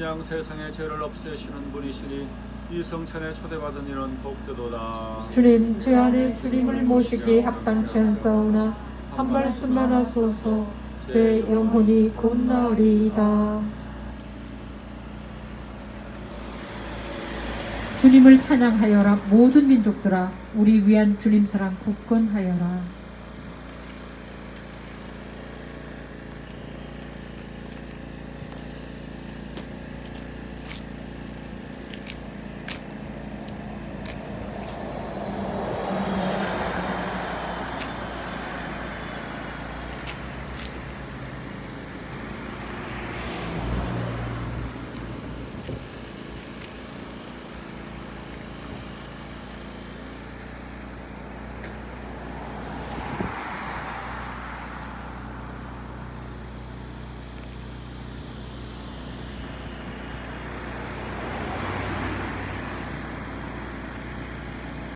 양 세상의 죄를 없애시는 분이시니 이 성찬에 초대받은 이는 복되도다. 주님 제 안에 주님을 모시기 합당치 않사오나 한 말씀만 하소서 제 영혼이 곧 나으리이다. 주님을 찬양하여라 모든 민족들아. 우리 위한 주님 사랑 굳건하여라.